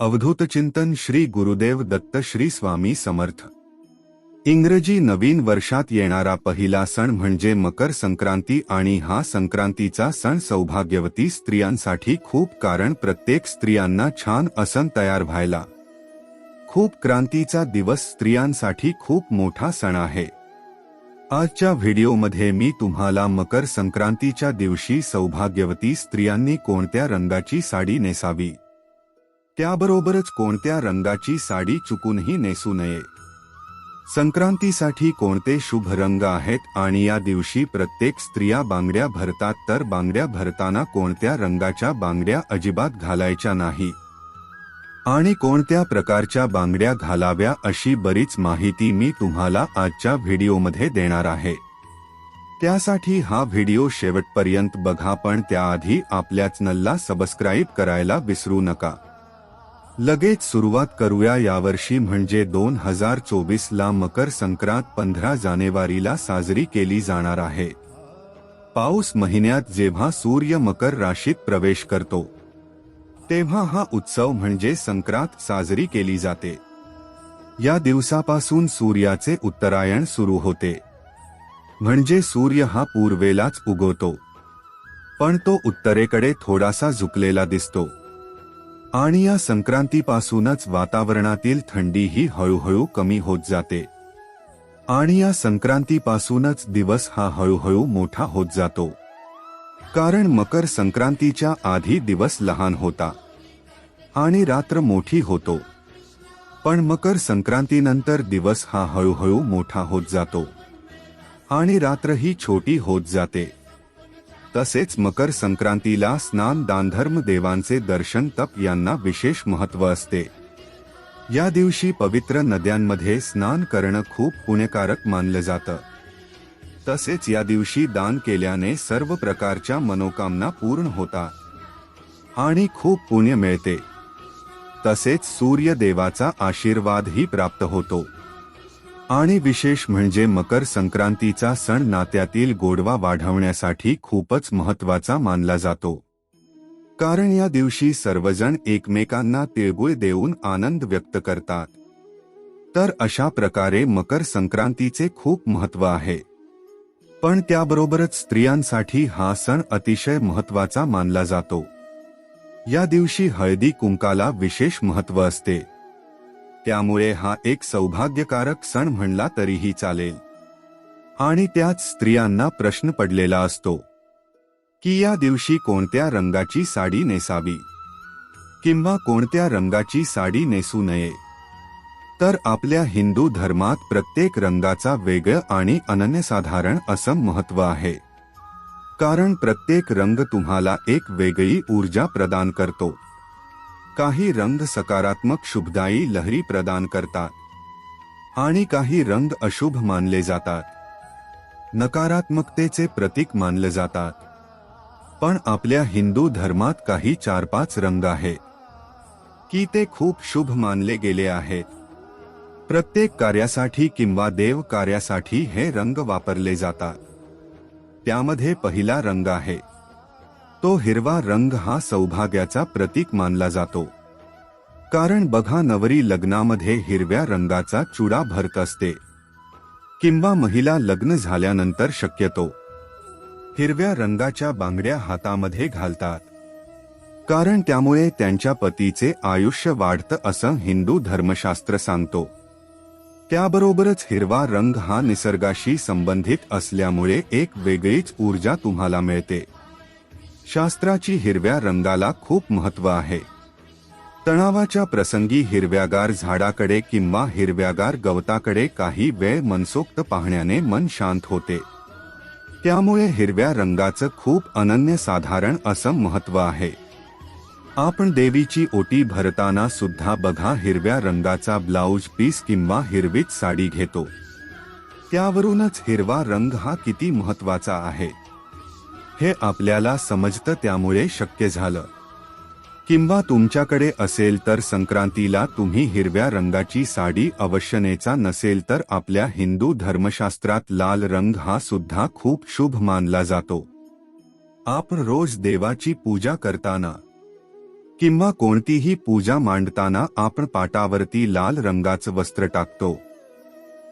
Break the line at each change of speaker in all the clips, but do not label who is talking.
अवधूत चिंतन श्री गुरुदेव दत्त श्री स्वामी समर्थ. इंग्रजी नवीन वर्षात येणारा पहिला सण म्हणजे मकर संक्रांती आणि हा संक्रांतीचा सण सौभाग्यवती स्त्रियांसाठी खूप कारण प्रत्येक स्त्रियांना छान असन तयार व्हायला. खूप क्रांतीचा दिवस स्त्रियांसाठी खूप मोठा सण आहे. आजच्या व्हिडिओमध्ये मी तुम्हाला मकर संक्रांतीच्या दिवशी सौभाग्यवती स्त्रियांनी कोणत्या रंगाची साडी नेसावी? त्याबरोबरच कोणत्या रंगाची साडी चुकूनही नेसू नये. संक्रांतीसाठी कोणते शुभ रंग आहेत आणि या दिवशी प्रत्येक स्त्रिया बांगड्या भरतात तर बांगड्या भरताना कोणत्या रंगाच्या बांगड्या अजिबात घालायच्या नाही. आणि कोणत्या प्रकारच्या बांगड्या घालाव्या अशी बरीच माहिती मी तुम्हाला आजच्या व्हिडिओमध्ये देणार आहे. त्यासाठी हा व्हिडिओ शेवटपर्यंत बघा पण त्याआधी आपल्या चॅनलला सबस्क्राईब करायला विसरू नका. लगेच सुरुवात करूया यावर्षी म्हणजे दोन हजार चोवीस ला मकर संक्रांत पंधरा जानेवारीला साजरी केली जाणार आहे. पाऊस महिन्यात जेव्हा सूर्य मकर राशीत प्रवेश करतो तेव्हा हा उत्सव म्हणजे संक्रांत साजरी केली जाते. या दिवसापासून सूर्याचे उत्तरायण सुरू होते. म्हणजे सूर्य हा पूर्वेलाच उगवतो. पण तो उत्तरेकडे थोडासा झुकलेला दिसतो. आणि या संक्रांतीपासूनच वातावरणातील थंडी ही हळूहळू कमी होत जाते. आणि या संक्रांतीपासूनच दिवस हा हळूहळू मोठा होत जातो. कारण मकर संक्रांतीच्या आधी दिवस लहान होता. आणि रात्र मोठी होतो. पण मकर संक्रांतीनंतर दिवस हा हळूहळू मोठा होत जातो. आणि रात्र ही छोटी होत जाते. तसेच मकर संक्रांतीला स्नान दानधर्म देवांचे दर्शन तप यांना विशेष महत्त्व असते. या दिवशी पवित्र नद्यांमध्ये स्नान करणं खूप पुण्यकारक मानलं जातं. तसेच या दिवशी दान केल्याने सर्व प्रकारच्या मनोकामना पूर्ण होतात. आणि खूप पुण्य मिळते. तसेच सूर्यदेवाचा आशीर्वादही प्राप्त होतो. आणि विशेष म्हणजे मकर संक्रांतीचा सण नात्यातील गोडवा वाढवण्यासाठी खूपच महत्त्वाचा मानला जातो. कारण या दिवशी सर्वजण एकमेकांना तिळगुळ देऊन आनंद व्यक्त करतात. तर अशा प्रकारे मकर संक्रांतीचे खूप महत्त्व आहे. पण त्याबरोबरच स्त्रियांसाठी हा सण अतिशय महत्त्वाचा मानला जातो. या दिवशी हळदी कुंकाला विशेष महत्त्व असते. त्यामुळे हा एक सौभाग्यकारक सण म्हणला तरीही चालेल. आणि त्यात स्त्रियांना प्रश्न पडलेला असतो. की या दिवशी कोणत्या रंगाची साडी नेसावी? किंवा कोणत्या रंगाची साडी नेसू नये? तर आपल्या हिंदू धर्मात प्रत्येक रंगाचा वेगळं आणि अनन्यसाधारण असं महत्त्व आहे. कारण प्रत्येक रंग तुम्हाला एक वेगळी ऊर्जा प्रदान करतो. काही रंग सकारात्मक शुभदायी लहरी प्रदान करतात आणि काही रंग अशुभ मानले जातात. नकारात्मकतेचे प्रतीक मानले जातात. पण आपल्या हिंदू धर्मात काही चार पाच रंग आहेत की ते खूप शुभ मानले गेले आहेत. प्रत्येक कार्यासाठी किंवा देव कार्यासाठी हे रंग वापरले जातात. त्यामध्ये पहिला रंग आहे. तो हिरवा रंग हा सौभाग्याचा प्रतीक मानला जातो. कारण बघा नवरी लग्नामध्ये हिरव्या रंगाचा चुडा भरत असते. किंवा महिला लग्न झाल्यानंतर शक्यतो. हिरव्या रंगाच्या बांगड्या हातामध्ये घालतात. कारण त्यामुळे त्यांच्या पतीचे आयुष्य वाढतं असं हिंदू धर्मशास्त्र सांगतो. त्याबरोबरच हिरवा रंग हा निसर्गाशी संबंधित असल्यामुळे एक वेगळीच ऊर्जा तुम्हाला मिळते. शास्त्राची हिरव्या रंगाला खूप महत्त्व आहे. तणावाच्या प्रसंगी हिरव्यागार झाडाकडे किंवा हिरव्यागार गवताकडे काही वेळ मनसोक्त पाहण्याने मन शांत होते. त्यामुळे हिरव्या रंगाचं खूप अनन्यसाधारण असं महत्त्व आहे. आपण देवीची ओटी भरताना सुद्धा बघा हिरव्या रंगाचा ब्लाऊज पीस किंवा हिरवीच साडी घेतो. त्यावरूनच हिरवा रंग हा किती महत्त्वाचा आहे. हे आपल्याला समजतं त्यामुळे शक्य झालं. किंवा तुमच्याकडे असेल तर संक्रांतीला तुम्ही हिरव्या रंगाची साडी अवश्यनेचा नसेल तर आपल्या हिंदू धर्मशास्त्रात लाल रंग हा सुद्धा खूप शुभ मानला जातो. आपण रोज देवाची पूजा करताना किंवा कोणतीही पूजा मांडताना आपण पाटावरती लाल रंगाचं वस्त्र टाकतो.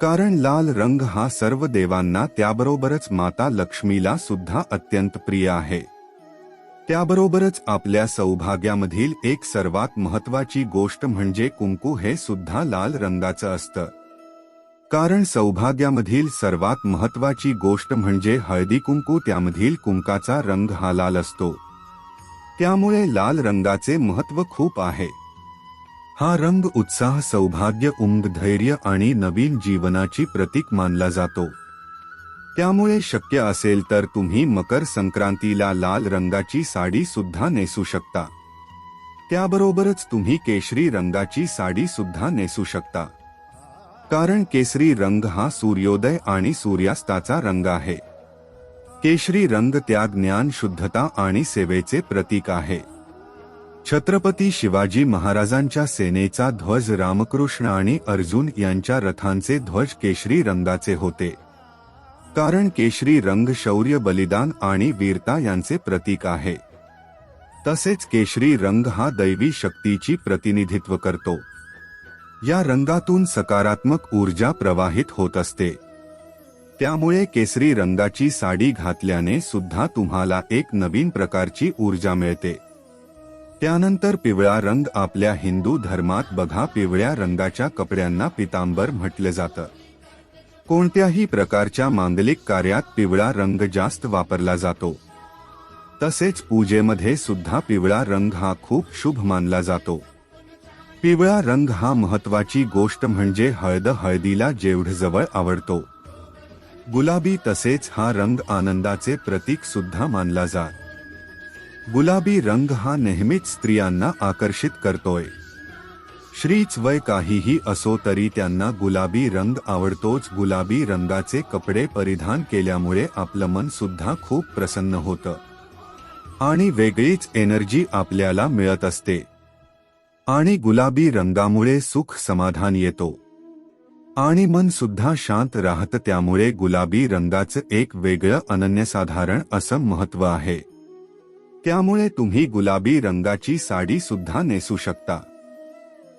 कारण लाल रंग हा सर्व देवांना त्याबरोबरच माता लक्ष्मीला सुद्धा अत्यंत प्रिय आहे. त्याबरोबरच आपल्या सौभाग्यामधील एक सर्वात महत्वाची गोष्ट म्हणजे कुंकू हे सुद्धा लाल रंगाचं असतं. कारण सौभाग्यामधील सर्वात महत्वाची गोष्ट म्हणजे हळदी कुंकू त्यामधील कुंकाचा रंग हा लाल असतो. त्यामुळे लाल रंगाचे महत्त्व खूप आहे. हा रंग उत्साह सौभाग्य उमद धैर्य आणि नवीन जीवनाची प्रतीक मानला जातो. त्यामुळे शक्य असेल तर तुम्ही मकर संक्रांतीला लाल रंगाची साडी सुद्धा नेसू शकता. त्याबरोबरच तुम्ही केशरी रंगाची साडी सुद्धा नेसू शकता. कारण केसरी रंग हा सूर्योदय आणि सूर्यास्ताचा रंग आहे. केशरी रंग त्या ज्ञान शुद्धता आणि सेवेचे प्रतीक आहे. छत्रपती शिवाजी महाराजांच्या सेनेचा ध्वज रामकृष्ण आणि अर्जुन यांच्या रथांचे ध्वज केशरी रंगाचे होते. कारण केशरी रंग शौर्य बलिदान आणि वीरता यांचे प्रतीक आहे. तसेच केशरी रंग हा दैवी शक्तीची प्रतिनिधित्व करतो. या रंगातून सकारात्मक ऊर्जा प्रवाहित होत असते. त्यामुळे केसरी रंगाची साडी घातल्याने सुद्धा तुम्हाला एक नवीन प्रकारची ऊर्जा मिळते. त्यानंतर पिवळा रंग आपल्या हिंदू धर्मात बघा. पिवळ्या रंगाच्या कपड्यांना पितांबर म्हटलं जातं. कोणत्याही प्रकारच्या मांगलिक कार्यात पिवळा रंग जास्त वापरला जातो. तसेच पूजेमध्ये सुद्धा पिवळा रंग हा खूप शुभ मानला जातो. पिवळा रंग हा महत्वाची गोष्ट म्हणजे हळद हळदीला जेवढ जवळ आवडतो. गुलाबी तसेच हा रंग आनंदाचे प्रतीक सुद्धा मानला जात गुलाबी रंग हा नेहमीच स्त्रियांना आकर्षित करतोय. श्रीच वय काहीही असो तरी त्यांना गुलाबी रंग आवडतोच. गुलाबी रंगाचे कपडे परिधान केल्यामुळे आपलं मन सुद्धा खूप प्रसन्न होतं. आणि वेगळीच एनर्जी आपल्याला मिळत असते. आणि गुलाबी रंगामुळे सुख समाधान येतो. आणि मन सुद्धा शांत राहतं त्यामुळे गुलाबी रंगाचं एक वेगळं अनन्यसाधारण असं महत्त्व आहे. त्यामुळे तुम्ही गुलाबी रंगाची साडी सुद्धा नेसू शकता.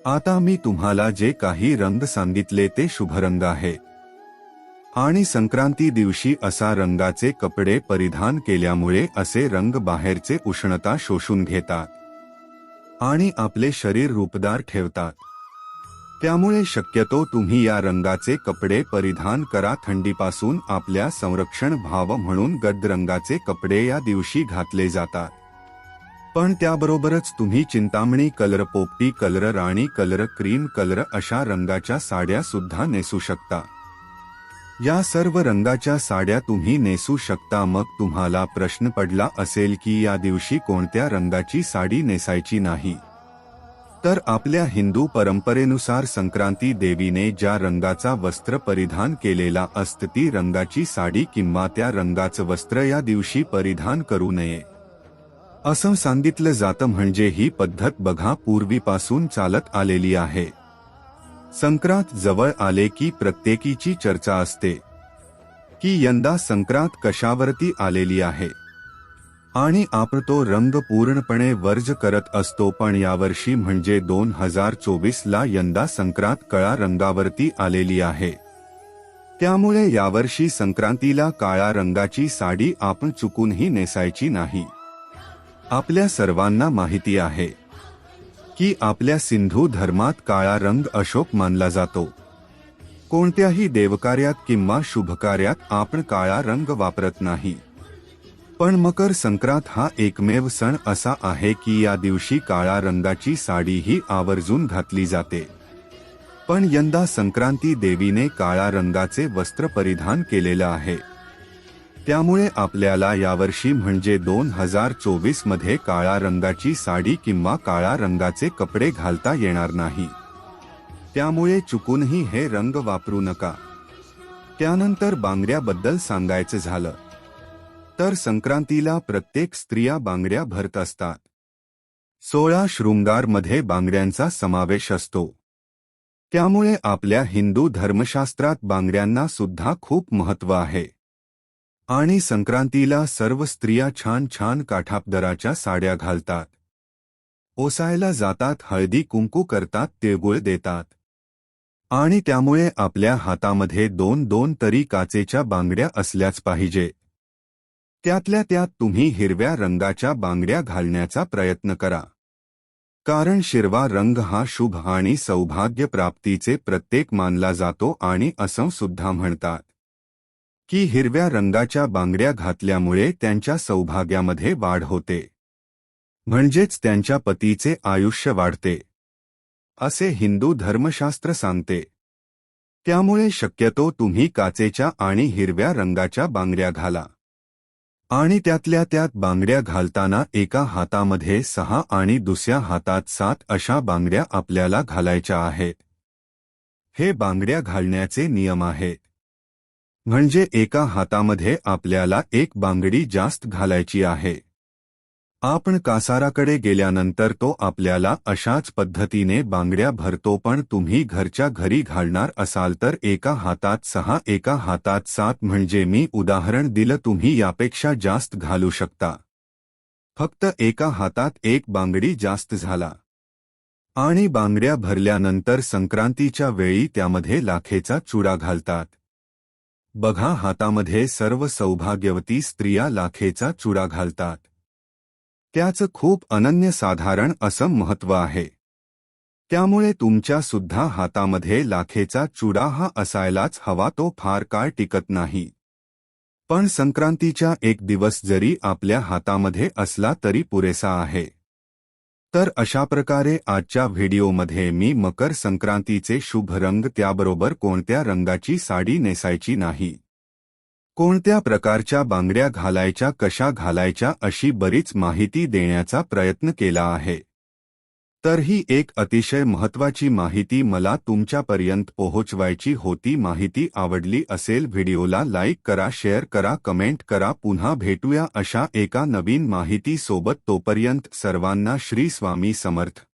आता मी तुम्हाला जे काही रंग सांगितले ते शुभ रंग आहे. आणि संक्रांती दिवशी असा रंगाचे कपडे परिधान केल्यामुळे असे रंग बाहेरचे उष्णता शोषून घेतात. आणि आपले शरीर रूपदार ठेवतात. त्यामुळे शक्यतो तुम्ही या रंगाचे कपडे परिधान करा. थंडीपासून आपल्या संरक्षण भाव म्हणून गद रंगाचे कपडे या दिवशी घातले जातात. पण त्याबरोबरच तुम्ही चिंतामणी कलर पोपटी कलर राणी कलर क्रीम कलर अशा रंगाच्या साड्या सुद्धा नेसू शकता. या सर्व रंगाच्या साड्या तुम्ही नेसू शकता. मग तुम्हाला प्रश्न पडला असेल की या दिवशी कोणत्या रंगाची साडी नेसायची नाही. तर आपल्या हिंदू परंपरेनुसार संक्रांती देवीने ज्या रंगाचा वस्त्र परिधान केलेला असत ती रंगाची साडी किंवा त्या रंगाचं वस्त्र या दिवशी परिधान करू नये. असं सांगितलं जातं म्हणजे ही पद्धत बघा पूर्वीपासून चालत आलेली आहे. संक्रांत जवळ आले की प्रत्येकीची चर्चा असते. की यंदा संक्रांत कशावरती आलेली आहे? आणि आपण तो रंग पूर्णपणे वर्ज करत असतो पण यावर्षी म्हणजे दोन हजार चोवीस ला यंदा संक्रांत कळा रंगावरती आलेली आहे. त्यामुळे यावर्षी संक्रांतीला काळ्या रंगाची साडी आपण चुकूनही नेसायची नाही. आपल्या सर्वांना माहिती आहे की आपल्या सिंधू धर्मात काळा रंग अशोक मानला जातो. कोणत्याही देवकार्यात किंवा शुभकार्यात आपण काळा रंग वापरत नाही. पण मकर संक्रांत हा एकमेव सण असा आहे की या दिवशी काळ्या रंगाची साडी ही आवर्जून घातली जाते. पण यंदा संक्रांती देवीने काळ्या रंगाचे वस्त्र परिधान केलेलं आहे. त्यामुळे आपल्याला यावर्षी म्हणजे दोन हजार चोवीसमध्ये काळ्या रंगाची साडी किंवा काळ्या रंगाचे कपडे घालता येणार नाही. त्यामुळे चुकूनही हे रंग वापरू नका. त्यानंतर बांगड्याबद्दल सांगायचं झालं. तर संक्रांतीला प्रत्येक स्त्रिया बांगड्या भरत असतात. सोळा शृंगारमध्ये बांगड्यांचा समावेश असतो. त्यामुळे आपल्या हिंदू धर्मशास्त्रात बांगड्यांना सुद्धा खूप महत्त्व आहे. आणि संक्रांतीला सर्व स्त्रिया छान छान काठापदराच्या साड्या घालतात. ओसायला जातात हळदी कुंकू करतात तिळगुळ देतात. आणि त्यामुळे आपल्या हातामध्ये दोन दोन तरी काचेच्या बांगड्या असल्याच पाहिजे. त्यातल्या त्यात तुम्ही हिरव्या रंगाच्या बांगड्या घालण्याचा प्रयत्न करा. कारण शिरवा रंग हा शुभ आणि सौभाग्य प्राप्तीचे प्रत्येक मानला जातो आणि असं सुद्धा म्हणतात. की हिरव्या रंगाच्या बांगड्या घातल्यामुळे त्यांच्या सौभाग्यामध्ये वाढ होते. म्हणजेच त्यांच्या पतीचे आयुष्य वाढते. असे हिंदू धर्मशास्त्र सांगते. त्यामुळे शक्यतो तुम्ही काचेच्या आणि हिरव्या रंगाच्या बांगड्या घाला. आणि त्यातल्या त्यात बांगड्या घालताना एका हातामध्ये सहा आणि दुसऱ्या हातात सात अशा बांगड्या आपल्याला घालायच्या आहेत हे बांगड्या घालण्याचे नियम आहेत म्हणजे एका हातामध्ये आपल्याला एक बांगडी जास्त घालायची आहे. आपण कासाराकडे गेल्यानंतर तो आपल्याला अशाच पद्धतीने बांगड्या भरतो पण तुम्ही घरच्या घरी घालणार असाल तर एका हातात सहा एका हातात सात म्हणजे मी उदाहरण दिलं तुम्ही यापेक्षा जास्त घालू शकता. फक्त एका हातात एक बांगडी जास्त झाला. आणि बांगड्या भरल्यानंतर संक्रांतीच्या वेळी त्यामध्ये लाखेचा चुडा घालतात. बघा हातामध्ये सर्व सौभाग्यवती स्त्रिया लाखेचा चुडा घालतात. त्याचं खूप अनन्यसाधारण असं महत्त्व आहे. त्यामुळे तुमच्या सुद्धा हातामध्ये लाखेचा चुडा हा असायलाच हवा तो फार काळ टिकत नाही. पण संक्रांतीच्या एक दिवस जरी आपल्या हातामध्ये असला तरी पुरेसा आहे. तर अशा प्रकारे आजच्या व्हिडिओमध्ये मी मकर संक्रांतीचे शुभ रंग त्याबरोबर कोणत्या रंगाची साडी नेसायची नाही. कोणत्या प्रकारच्या बांगड्या घालायच्या कशा घालायच्या अशी बरीच माहिती देण्याचा प्रयत्न केला आहे. तर ही एक अतिशय महत्वाची माहिती मला तुमच्यापर्यंत पोहोचवायची होती. माहिती आवडली असेल व्हिडिओला लाईक करा शेअर करा कमेंट करा. पुन्हा भेटूया अशा एका नवीन माहितीसोबत. तोपर्यंत सर्वांना श्री स्वामी समर्थ.